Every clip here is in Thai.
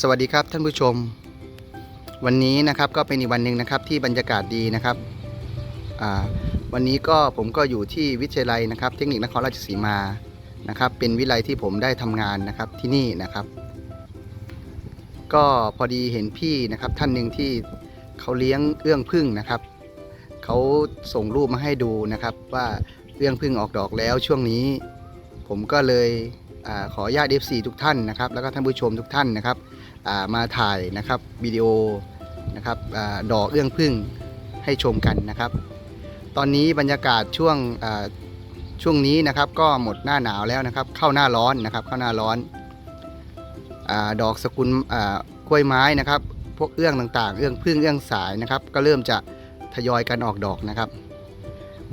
สวัสดีครับท่านผู้ชม วันนี้นะครับก็เป็นอีกวันหนึ่งนะครับที่บรรยากาศดีนะครับวันนี้ก็ผมก็อยู่ที่วิทยาลัยนะครับ เทคนิคนครราชสีมานะครับ เป็นวิทยาลัยที่ผมได้ทำงานนะครับที่นี่นะครับ ก็พอดีเห็นพี่นะครับท่านหนึ่งที่เขาเลี้ยงเอื้องพึ่งนะครับเขาส่งรูปมาให้ดูนะครับ ว่าเอื้องพึ่งออกดอกแล้วช่วงนี้ ผมก็เลย ขอญาติ FC ทุกท่านนะครับ แล้วก็ท่านผู้ชมทุกท่านนะครับมาถ่ายนะครับวิดีโอนะครับอดอกเอื้องพึ่งให้ชมกันนะครับ ตอนนี้บรรยากาศช่วงช่วงนี้นะครับก็หมดหน้าหนาวแล้วนะครับ เข้าหน้าร้อนนะครับ เข้าหน้าร้อนอดอกสกุลกล้วยไม้นะครับ พวกเอื้องต่างๆ เอื้องพึ่งเอื้องสายนะครับ ก็เริ่มจะทยอยกันออกดอกนะครับ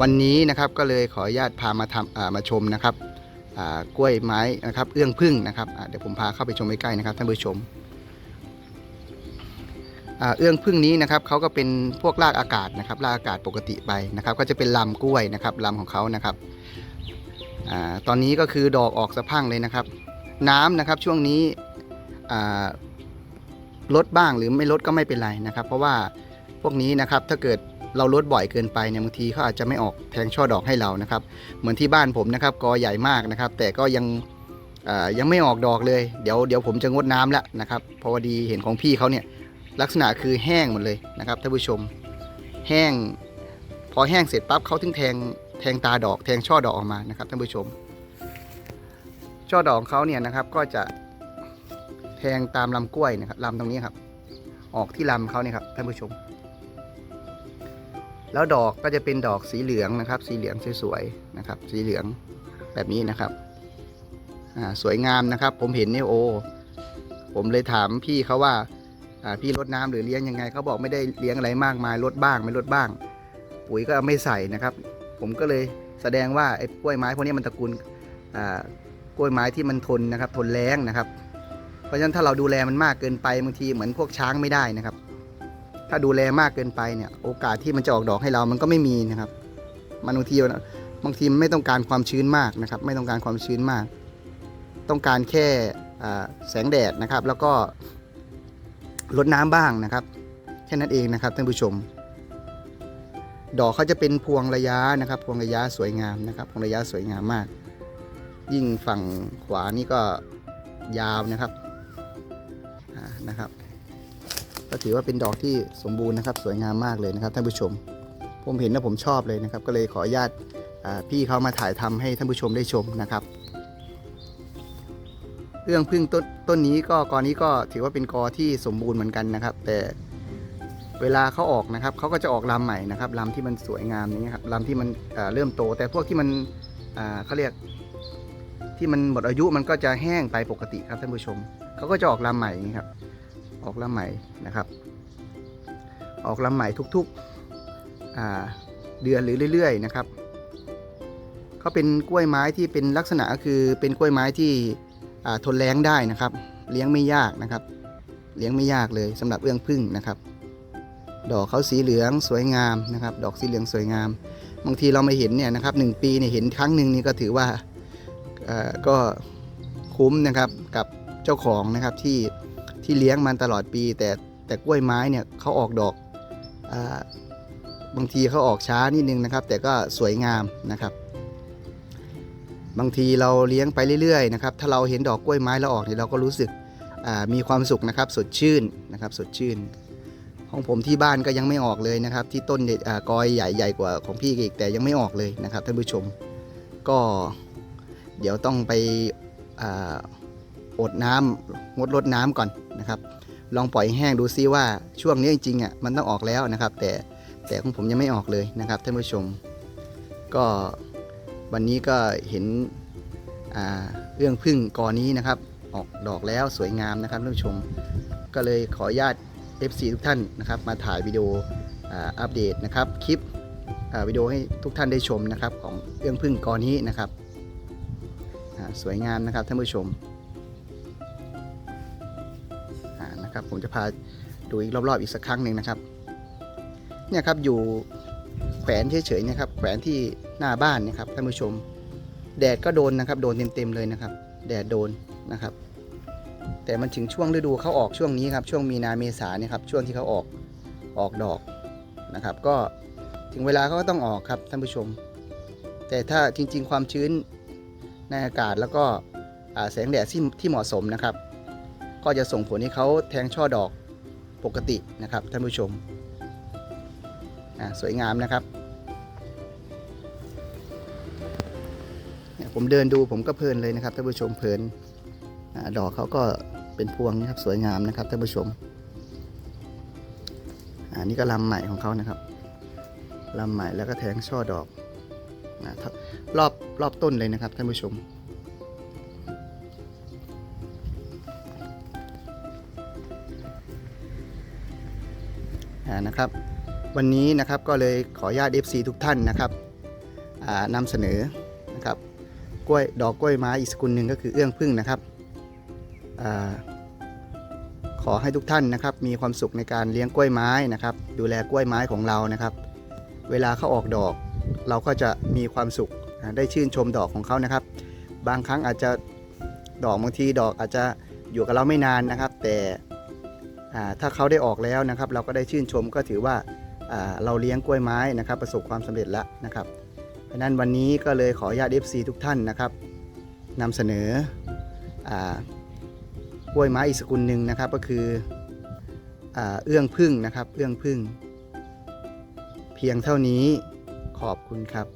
วันนี้นะครับก็เลยขออนุญาตพามาทำมาชมนะครับ กล้วยไม้นะครับเอื้องพึ่งนะครับเดี๋ยวผมพาเข้าไปชมใกล้ๆนะครับท่านผู้ชมเอื้องพึ่งนี้นะครับเขาก็เป็นพวกรากอากาศนะครับรากอากาศปกติไปนะครับ ก็จะเป็นลำกล้วยนะครับลำของเขานะครับอตอนนี้ก็คือดอกออกสะพั่งเลยนะครับ น้ำนะครับช่วงนี้ลดบ้างหรือไม่ลดก็ไม่เป็นไรนะครับ เพราะว่าพวกนี้นะครับถ้าเกิด เราลดบ่อยเกินไปเนี่ยบางทีเขาอาจจะไม่ออกแทงช่อดอกให้เรานะครับ เหมือนที่บ้านผมนะครับกอใหญ่มากนะครับ แต่ก็ยังยังไม่ออกดอกเลยเดี๋ยวเดี๋ยวผมจะงดน้ำแล้วนะครับเพราะว่าดีเห็นของพี่เขาเนี่ยลักษณะคือแห้งหมดเลยนะครับท่านผู้ชมแห้ง พอแห้งเสร็จปั๊บเขาถึงแทงแทงตาดอกแทงช่อดอกออกมานะครับท่านผู้ชม ช่อดอกเขาเนี่ยนะครับก็จะแทงตามลำกล้วยนะครับลำตรงนี้ครับ ออกที่ลำเขาเนี่ยครับท่านผู้ชม แล้วดอกก็จะเป็นดอกสีเหลืองนะครับ สีเหลืองสวยๆนะครับ สีเหลืองแบบนี้นะครับอ่าสวยงามนะครับ ผมเห็นเนี่ยโอ้ผมเลยถามพี่เขาว่าอ่าพี่ลดน้ำหรือเลี้ยงยังไงเขาบอกไม่ได้เลี้ยงอะไรมากมายลดบ้างไม่ลดบ้าง ปุ๋ยก็ไม่ใส่นะครับ ผมก็เลยแสดงว่าไอ้กล้วยไม้พวกนี้มันตระกูลอ่ากล้วยไม้ที่มันทนนะครับ ทนแรงนะครับ เพราะฉะนั้นถ้าเราดูแลมันมากเกินไปบางทีเหมือนพวกช้างไม่ได้นะครับ ถ้าดูแลมากเกินไปเนี่ย โอกาสที่มันจะออกดอกให้เรามันก็ไม่มีนะครับ มันบางทีบางทีมันไม่ต้องการความชื้นมากนะครับ ไม่ต้องการความชื้นมาก ต้องการแค่แสงแดดนะครับ แล้วก็ลดน้ำบ้างนะครับ แค่นั้นเองนะครับท่านผู้ชม ดอกเขาจะเป็นพวงระยะนะครับ พวงระยะสวยงามนะครับ พวงระยะสวยงามมาก ยิ่งฝั่งขวานี่ก็ยาวนะครับนะครับ ก็ถือว่าเป็นดอกที่สมบูรณ์นะครับ สวยงามมากเลยนะครับท่านผู้ชม ผมเห็นแล้วผมชอบเลยนะครับ ก็เลยขออนุญาตพี่เขามาถ่ายทำให้ท่านผู้ชมได้ชมนะครับ เรื่องพึ่งต้นต้นนี้ก็กอนี้ก็ถือว่าเป็นกอที่สมบูรณ์เหมือนกันนะครับ แต่เวลาเขาออกนะครับเขาก็จะออกลำใหม่นะครับลำที่มันสวยงามอย่างเงี้ยครับลำที่มันเริ่มโต แต่พวกที่มันเขาเรียกที่มันหมดอายุมันก็จะแห้งไปปกติครับท่านผู้ชมเขาก็จะออกลำใหม่อย่างนี้ครับ ออกลำใหม่นะครับ ออกลำใหม่ทุกๆเดือนหรือเรื่อย ๆ นะครับเขาเป็นกล้วยไม้ที่เป็นลักษณะก็คือเป็นกล้วยไม้ที่ทนแรงได้นะครับ เลี้ยงไม่ยากนะครับ เลี้ยงไม่ยากเลยสำหรับเอื้องพึ่งนะครับ ดอกเขาสีเหลืองสวยงามนะครับ ดอกสีเหลืองสวยงาม บางทีเราไม่เห็นเนี่ยนะครับหนึ่งปีเนี่ยเห็นครั้งหนึ่งนี่ก็ถือว่าก็คุ้มนะครับกับเจ้าของนะครับที่ ที่เลี้ยงมันตลอดปี แต่แต่กล้วยไม้เนี่ยเขาออกดอกอบางทีเขาออกช้านิดนึงนะครับ แต่ก็สวยงามนะครับ บางทีเราเลี้ยงไปเรื่อยๆนะครับถ้าเราเห็นดอกกล้วยไม้แล้วออกเนี่ยเราก็รู้สึกมีความสุขนะครับสดชื่นนะครับสดชื่น ของผมที่บ้านก็ยังไม่ออกเลยนะครับ ที่ต้นกอยใหญ่ใหญ่กว่าของพี่อีกแต่ยังไม่ออกเลยนะครับท่านผู้ชม ก็เดี๋ยวต้องไป อดน้ำงดลดน้ำก่อนนะครับ ลองปล่อยแห้งดูซิว่าช่วงนี้จริงๆอะมันต้องออกแล้วนะครับ แต่แต่ของผมยังไม่ออกเลยนะครับท่านผู้ชม ก็วันนี้ก็เห็นอ่าเรื่องพึ่งกอนี้นะครับ ออกดอกแล้วสวยงามนะครับท่านผู้ชม ก็เลยขออนุญาต FC ทุกท่านนะครับ มาถ่ายวิดีโออ่าอัปเดตนะครับคลิปอ่าวิดีโอให้ทุกท่านได้ชมนะครับของเรื่องพึ่งกอนี้นะครับสวยงามนะครับท่านผู้ชม ผมจะพาดูอีกรอบๆอีกสักครั้งหนึ่งนะครับเนี่ยครับอยู่แขวนเฉยๆนะครับแขวนที่หน้าบ้านนะครับท่านผู้ชม แดดก็โดนนะครับ โดนเต็มๆเลยนะครับ แดดโดนนะครับ แต่มันถึงช่วงฤดูเขาออกช่วงนี้ครับช่วงมีนาเมษาเนี่ยครับช่วงที่เขาออกออกดอกนะครับ ก็ถึงเวลาเขาก็ต้องออกครับท่านผู้ชม แต่ถ้าจริงๆความชื้นในอากาศแล้วก็แสงแดดที่ที่เหมาะสมนะครับ ก็จะส่งผลให้เขาแทงช่อดอกปกตินะครับท่านผู้ชมสวยงามนะครับผมเดินดูผมก็เพลินเลยนะครับท่านผู้ชมเพลินอดอกเขาก็เป็นพวงนะครับสวยงามนะครับท่านผู้ชมอันนี้ก็ลำใหม่ของเขานะครับลำใหม่แล้วก็แทงช่อดอกรอบรอบต้นเลยนะครับท่านผู้ชม นะครับ วันนี้นะครับก็เลยขออนุญาต FC ทุกท่านนะครับนำเสนอนะครับกล้วยดอกกล้วยไม้อีกสกุลหนึ่งก็คือเอื้องพึ่งนะครับอขอให้ทุกท่านนะครับมีความสุขในการเลี้ยงกล้วยไม้นะครับ ดูแลกล้วยไม้ของเรานะครับ เวลาเขาออกดอก เราก็จะมีความสุขได้ชื่นชมดอกของเขานะครับ บางครั้งอาจจะดอกบางทีดอกอาจจะอยู่กับเราไม่นานนะครับ แต่ ถ้าเขาได้ออกแล้วนะครับ เราก็ได้ชื่นชมก็ถือว่าเราเลี้ยงกล้วยไม้นะครับ ประสบความสำเร็จแล้วนะครับเพราะนั้นวันนี้ก็เลยขออนุญาต FC ทุกท่านนะครับนำเสนอกล้วยไม้อีกสกุลหนึ่งนะครับ ก็คืออเอื้องพึ่งนะครับ เอื้องพึ่ง เพียงเท่านี้ขอบคุณครับ